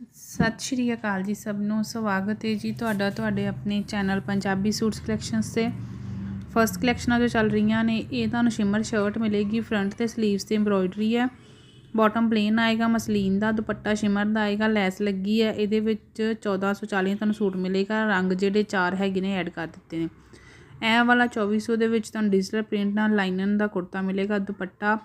ਸਤਿ ਸ਼੍ਰੀ ਅਕਾਲ ਜੀ ਸਭ ਨੂੰ। ਸਵਾਗਤ ਹੈ ਜੀ ਤੁਹਾਡਾ ਤੁਹਾਡੇ ਆਪਣੇ ਚੈਨਲ ਪੰਜਾਬੀ ਸੂਟਸ ਕਲੈਕਸ਼ਨਸ ਤੇ। ਫਰਸਟ ਕਲੈਕਸ਼ਨਾਂ ਜੋ ਚੱਲ ਰਹੀਆਂ ਨੇ, ਇਹ ਤੁਹਾਨੂੰ ਸ਼ਿਮਰ ਸ਼ਰਟ ਮਿਲੇਗੀ। ਫਰੰਟ ਤੇ 슬ੀਵਸ ਤੇ ਐਮਬ੍ਰੋਇਡਰੀ ਹੈ। ਬਾਟਮ ਪਲੇਨ ਆਏਗਾ, ਮਸਲੀਨ ਦਾ ਦੁਪੱਟਾ ਸ਼ਿਮਰ ਦਾ ਆਏਗਾ, ਲੈਸ ਲੱਗੀ ਹੈ। ਇਹਦੇ ਵਿੱਚ 1440 ਤੁਹਾਨੂੰ ਸੂਟ ਮਿਲੇਗਾ। ਰੰਗ ਜਿਹੜੇ ਚਾਰ ਹੈਗੇ ਨੇ ਐਡ ਕਰ ਦਿੱਤੇ ਨੇ। ਇਹ ਵਾਲਾ 2400 ਦੇ ਵਿੱਚ ਤੁਹਾਨੂੰ ਡਿਜੀਟਲ ਪ੍ਰਿੰਟ ਨਾਲ ਲਾਈਨਨ ਦਾ ਕੁੜਤਾ ਮਿਲੇਗਾ, ਦੁਪੱਟਾ।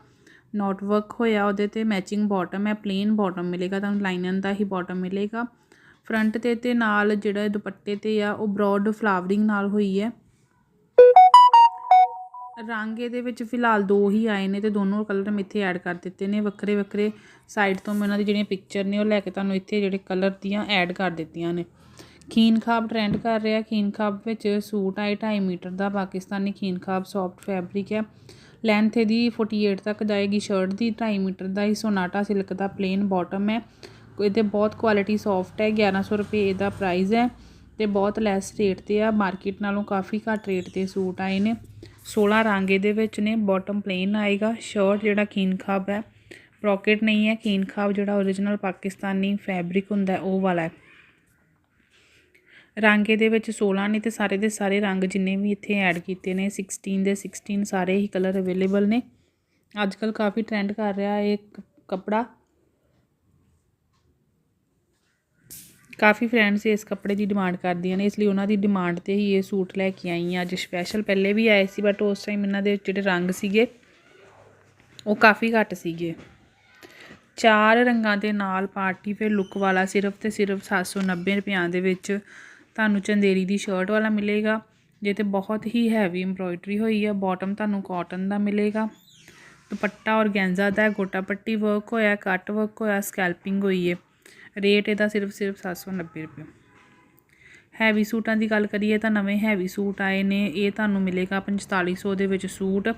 ਨੋਟ ਵਰਕ ਹੋਇਆ ਉਹਦੇ ਤੇ ਮੈਚਿੰਗ ਬਾਟਮ ਹੈ ਪਲੇਨ ਬਾਟਮ ਮਿਲੇਗਾ, ਤੁਹਾਨੂੰ ਲਾਈਨਨ ਦਾ ਹੀ ਬਾਟਮ ਮਿਲੇਗਾ। ਫਰੰਟ ਤੇ ਤੇ ਨਾਲ ਜਿਹੜਾ ਦੁਪੱਟੇ ਤੇ ਆ, ਉਹ ਬ੍ਰੌਡ ਫਲਾਵਰਿੰਗ ਨਾਲ ਹੋਈ ਹੈ। ਰੰਗ ਇਹਦੇ ਵਿੱਚ ਫਿਲਹਾਲ ਦੋ ਹੀ ਆਏ ਨੇ ਤੇ ਦੋਨੋਂ ਕਲਰ ਮੈਂ ਇੱਥੇ ਐਡ ਕਰ ਦਿੱਤੇ ਨੇ। ਵੱਖਰੇ ਵੱਖਰੇ ਸਾਈਡ ਤੋਂ ਮੈਂ ਉਹਨਾਂ ਦੀ ਜਿਹੜੀਆਂ ਪਿਕਚਰ ਨੇ ਉਹ ਲੈ ਕੇ ਤੁਹਾਨੂੰ ਇੱਥੇ ਜਿਹੜੇ ਕਲਰ ਦੀਆਂ ਐਡ ਕਰ ਦਿੱਤੀਆਂ ਨੇ। ਖੀਨ ਖਾਬ ਟ੍ਰੈਂਡ ਕਰ ਰਿਹਾ, ਖੀਨ ਖਾਬ ਵਿੱਚ ਸੂਟ ਆਏ 2.5 ਮੀਟਰ ਦਾ ਪਾਕਿਸਤਾਨੀ ਖੀਨ ਖਾਬ ਸੌਫਟ ਫੈਬਰਿਕ ਹੈ। ਲੈਂਥ ਇਹਦੀ 48 ਤੱਕ ਜਾਏਗੀ ਸ਼ਰਟ ਦੀ 2.5 ਮੀਟਰ ਦਾ ਹੀ ਸੋਨਾਟਾ ਸਿਲਕ ਦਾ ਪਲੇਨ ਬਾਟਮ ਹੈ। ਇਹਦੇ ਬਹੁਤ ਕੁਆਲਿਟੀ ਸੌਫਟ ਹੈ 1100 ਰੁਪਏ ਇਹਦਾ ਪ੍ਰਾਈਸ ਹੈ ਤੇ ਬਹੁਤ ਲੈਸ ਰੇਟ ਤੇ ਆ। ਮਾਰਕੀਟ ਨਾਲੋਂ ਕਾਫੀ ਘੱਟ ਰੇਟ ਤੇ ਸੂਟ ਆਏ ਨੇ। 16 ਰੰਗ ਇਹਦੇ ਵਿੱਚ ਨੇ ਬਾਟਮ ਪਲੇਨ ਆਏਗਾ। ਸ਼ਰਟ ਜਿਹੜਾ ਖੀਨ ਖਾਬ ਹੈ ਪ੍ਰੋਕਟ ਨਹੀਂ ਹੈ। ਖੀਨ ਖਾਬ ਜਿਹੜਾ origignal ਪਾਕਿਸਤਾਨੀ ਫੈਬਰਿਕ ਹੁੰਦਾ ਉਹ ਵਾਲਾ ਹੈ। ਰੰਗ ਇਹਦੇ ਵਿੱਚ 16 ਨੇ ਤੇ ਸਾਰੇ ਦੇ ਸਾਰੇ ਰੰਗ ਜਿੰਨੇ ਵੀ ਇੱਥੇ ਐਡ ਕੀਤੇ ਨੇ 16 ਦੇ 16 ਸਾਰੇ ਹੀ ਕਲਰ ਅਵੇਲੇਬਲ ਨੇ। ਅੱਜ ਕੱਲ ਕਾਫੀ ਟ੍ਰੈਂਡ ਕਰ ਰਿਹਾ ਇਹ ਕਪੜਾ। ਕਾਫੀ ਫਰੈਂਡਸ ਇਸ ਕੱਪੜੇ ਦੀ ਡਿਮਾਂਡ ਕਰਦੀਆਂ ਨੇ, ਇਸ ਲਈ ਉਹਨਾਂ ਦੀ ਡਿਮਾਂਡ ਤੇ ਹੀ ਇਹ ਸੂਟ ਲੈ ਕੇ ਆਈ ਆ ਅੱਜ ਸਪੈਸ਼ਲ ਪਹਿਲੇ ਵੀ ਆਏ ਸੀ ਬਟ ਉਸ ਟਾਈਮ ਇਹਨਾਂ ਦੇ ਜਿਹੜੇ ਰੰਗ ਸੀਗੇ, ਉਹ ਕਾਫੀ ਘੱਟ ਸੀਗੇ। ਚਾਰ ਰੰਗਾਂ ਦੇ ਨਾਲ ਪਾਰਟੀ ਵੇਅਰ ਲੁੱਕ ਵਾਲਾ ਸਿਰਫ ਤੇ ਸਿਰਫ 790 ਰੁਪਿਆਂ ਦੇ ਵਿੱਚ ਤੁਹਾਨੂੰ ਚੰਦੇਰੀ ਦੀ ਸ਼ਰਟ ਵਾਲਾ ਮਿਲੇਗਾ ਜੇ ਤੇ ਬਹੁਤ ਹੀ ਹੈਵੀ ਐਮਬ੍ਰੋਇਡਰੀ ਹੋਈ ਹੈ ਬਾਟਮ ਤੁਹਾਨੂੰ ਕਾਟਨ ਦਾ ਮਿਲੇਗਾ। ਦੁਪੱਟਾ ਔਰਗੈਂਜ਼ਾ ਦਾ, ਗੋਟਾ ਪੱਟੀ ਵਰਕ ਹੋਇਆ ਕੱਟ ਵਰਕ ਹੋਇਆ ਸਕੈਲਪਿੰਗ ਹੋਈ ਹੈ ਰੇਟ ਇਹਦਾ ਸਿਰਫ ਸਿਰਫ 790 ਰੁਪਏ। ਹੈਵੀ ਸੂਟਾਂ ਦੀ ਗੱਲ ਕਰੀਏ ਤਾਂ ਨਵੇਂ ਹੈਵੀ ਸੂਟ ਆਏ ਨੇ। ਇਹ ਤੁਹਾਨੂੰ ਮਿਲੇਗਾ 4500 ਦੇ ਵਿੱਚ ਸੂਟ।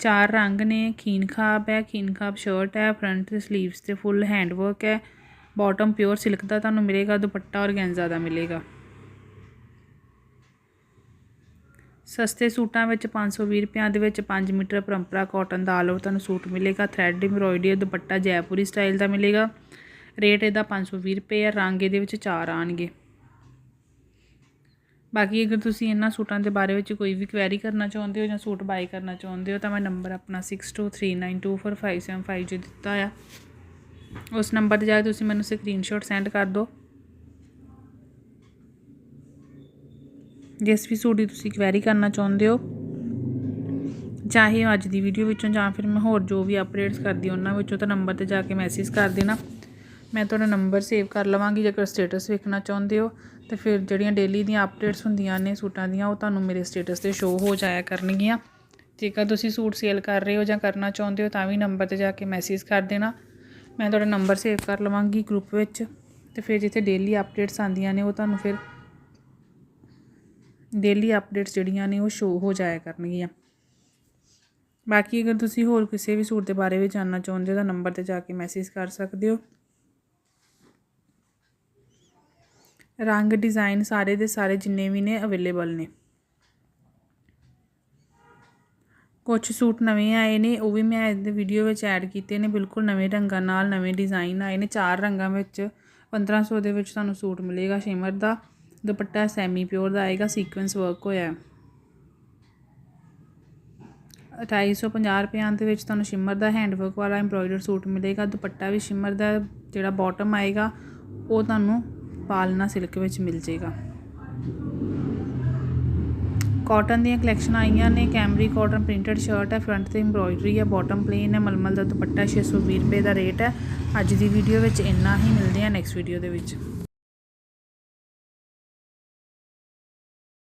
ਚਾਰ ਰੰਗ ਨੇ, ਖੀਨ ਖਾਬ ਹੈ, ਖੀਨ ਖਾਬ ਸ਼ਰਟ ਹੈ ਫਰੰਟ ਤੇ 슬ੀਵਸ ਤੇ ਫੁੱਲ ਹੈਂਡ ਵਰਕ ਹੈ। ਬਾਟਮ ਪਿਓਰ ਸਿਲਕ ਦਾ ਤੁਹਾਨੂੰ ਮਿਲੇਗਾ, ਦੁਪੱਟਾ ਔਰਗੈਂਜ਼ਾ ਦਾ ਮਿਲੇਗਾ। ਸਸਤੇ ਸੂਟਾਂ ਵਿੱਚ 520 ਰੁਪਿਆਂ ਦੇ ਵਿੱਚ 5 ਮੀਟਰ ਪਰੰਪਰਾ ਕਾਟਨ ਦਾ ਆਲ ਓਵਰ ਤੁਹਾਨੂੰ ਸੂਟ ਮਿਲੇਗਾ। Thread embroidery dupatta Jaipuri style ਦਾ ਮਿਲੇਗਾ। ਰੇਟ ਇਹਦਾ 520 ਰੁਪਏ ਆ, ਰੰਗ ਇਹਦੇ ਵਿੱਚ ਚਾਰ ਆਣਗੇ ਬਾਕੀ ਅਗਰ ਤੁਸੀਂ ਇਹਨਾਂ ਸੂਟਾਂ ਦੇ ਬਾਰੇ ਵਿੱਚ ਕੋਈ ਵੀ ਕੁਐਰੀ ਕਰਨਾ ਚਾਹੁੰਦੇ ਹੋ ਜਾਂ ਸੂਟ ਬਾਈ ਕਰਨਾ ਚਾਹੁੰਦੇ ਹੋ ਤਾਂ ਮੈਂ ਨੰਬਰ ਆਪਣਾ 6239245575 ਜੋ ਦਿੱਤਾ ਆ। ਉਸ ਨੰਬਰ ਤੇ ਜਾ ਕੇ ਤੁਸੀਂ ਮੈਨੂੰ ਸਕਰੀਨਸ਼ਾਟ ਸੈਂਡ ਕਰ ਦਿਓ। ਜਿਸ ਵੀ ਸੂਟ ਦੀ ਤੁਸੀਂ ਕੁਐਰੀ ਕਰਨਾ ਚਾਹੁੰਦੇ ਹੋ, ਚਾਹੇ ਅੱਜ ਦੀ ਵੀਡੀਓ ਵਿੱਚੋਂ ਜਾਂ ਫਿਰ ਮੈਂ ਹੋਰ ਜੋ ਵੀ ਅਪਡੇਟਸ ਕਰਦੀ ਉਹਨਾਂ ਵਿੱਚੋਂ ਤਾਂ ਨੰਬਰ ਤੇ ਜਾ ਕੇ ਮੈਸੇਜ ਕਰ ਦੇਣਾ। ਮੈਂ ਤੁਹਾਡਾ ਨੰਬਰ ਸੇਵ ਕਰ ਲਵਾਂਗੀ, ਜੇਕਰ ਸਟੇਟਸ ਵੇਖਣਾ ਚਾਹੁੰਦੇ ਹੋ, ਤੇ ਫਿਰ ਜਿਹੜੀਆਂ ਡੇਲੀ ਦੀਆਂ ਅਪਡੇਟਸ ਹੁੰਦੀਆਂ ਨੇ ਸੂਟਾਂ ਦੀਆਂ, ਉਹ ਤੁਹਾਨੂੰ ਮੇਰੇ ਸਟੇਟਸ ਤੇ ਸ਼ੋ ਹੋ ਜਾਇਆ ਕਰਨਗੀਆਂ। ਜੇਕਰ ਤੁਸੀਂ ਸੂਟ ਸੇਲ ਕਰ ਰਹੇ ਹੋ ਜਾਂ ਕਰਨਾ ਚਾਹੁੰਦੇ ਹੋ, ਤਾਂ ਵੀ ਨੰਬਰ ਤੇ ਜਾ ਕੇ ਮੈਸੇਜ ਕਰ ਦੇਣਾ। ਮੈਂ ਤੁਹਾਡਾ ਨੰਬਰ ਸੇਵ ਕਰ ਲਵਾਂਗੀ ਗਰੁੱਪ ਵਿੱਚ, ਤੇ ਫਿਰ ਜਿੱਥੇ ਡੇਲੀ ਅਪਡੇਟਸ ਆਉਂਦੀਆਂ ਨੇ, ਉਹ ਤੁਹਾਨੂੰ ਫਿਰ ਡੇਲੀ ਅਪਡੇਟਸ ਜਿਹੜੀਆਂ ਨੇ ਉਹ ਸ਼ੋ ਹੋ ਜਾਇਆ ਕਰਨਗੀਆਂ। ਬਾਕੀ ਅਗਰ ਤੁਸੀਂ ਹੋਰ ਕਿਸੇ ਵੀ ਸੂਟ ਦੇ ਬਾਰੇ ਵਿੱਚ ਜਾਣਨਾ ਚਾਹੁੰਦੇ ਹੋ ਤਾਂ ਨੰਬਰ ਤੇ ਜਾ ਕੇ ਮੈਸੇਜ ਕਰ ਸਕਦੇ ਹੋ। ਰੰਗ ਡਿਜ਼ਾਈਨ ਸਾਰੇ ਦੇ ਸਾਰੇ ਜਿੰਨੇ ਵੀ ਨੇ ਅਵੇਲੇਬਲ ਨੇ। ਕੁਝ ਸੂਟ ਨਵੇਂ ਆਏ ਨੇ, ਉਹ ਵੀ ਮੈਂ ਇਸ ਵੀਡੀਓ ਵਿੱਚ ਐਡ ਕੀਤੇ ਨੇ, ਬਿਲਕੁਲ ਨਵੇਂ ਰੰਗਾਂ ਨਾਲ ਨਵੇਂ ਡਿਜ਼ਾਈਨ ਆਏ ਨੇ, ਚਾਰ ਰੰਗਾਂ ਵਿੱਚ 1500 ਦੇ ਵਿੱਚ ਤੁਹਾਨੂੰ ਸੂਟ ਮਿਲੇਗਾ ਸ਼ਿਮਰ ਦਾ। ਦੁਪੱਟਾ ਸੈਮੀ ਪਿਓਰ ਦਾ ਆਏਗਾ ਸੀਕੁਐਂਸ ਵਰਕ ਹੋਇਆ। 2850 ਰੁਪਏ ਦੇ ਵਿੱਚ ਤੁਹਾਨੂੰ ਸ਼ਿਮਰ ਦਾ ਹੈਂਡਵਰਕ ਵਾਲਾ ਐਮਬ੍ਰੋਇਡਰ ਸੂਟ ਮਿਲੇਗਾ। ਦੁਪੱਟਾ ਵੀ ਸ਼ਿਮਰ ਦਾ ਜਿਹੜਾ ਬਾਟਮ ਆਏਗਾ, ਉਹ ਤੁਹਾਨੂੰ ਪਾਲਨਾ ਸਿਲਕ ਵਿੱਚ ਮਿਲ ਜੇਗਾ ਕਾਟਨ ਦੀਆਂ ਕਲੈਕਸ਼ਨ ਆਈਆਂ ਨੇ। ਕੈਮਰੀ ਕਾਟਨ ਪ੍ਰਿੰਟਡ ਸ਼ਰਟ ਹੈ ਫਰੰਟ ਤੇ ਐਮਬ੍ਰੋਇਡਰੀ ਹੈ ਬਾਟਮ ਪਲੇਨ ਹੈ, ਮਲਮਲ ਦਾ ਦੁਪੱਟਾ 620 ਰੁਪਏ ਦਾ ਰੇਟ ਹੈ। ਅੱਜ ਦੀ ਵੀਡੀਓ ਵਿੱਚ ਇੰਨਾ ਹੀ, ਮਿਲਦੇ ਆ ਨੈਕਸਟ ਵੀਡੀਓ ਦੇ ਵਿੱਚ।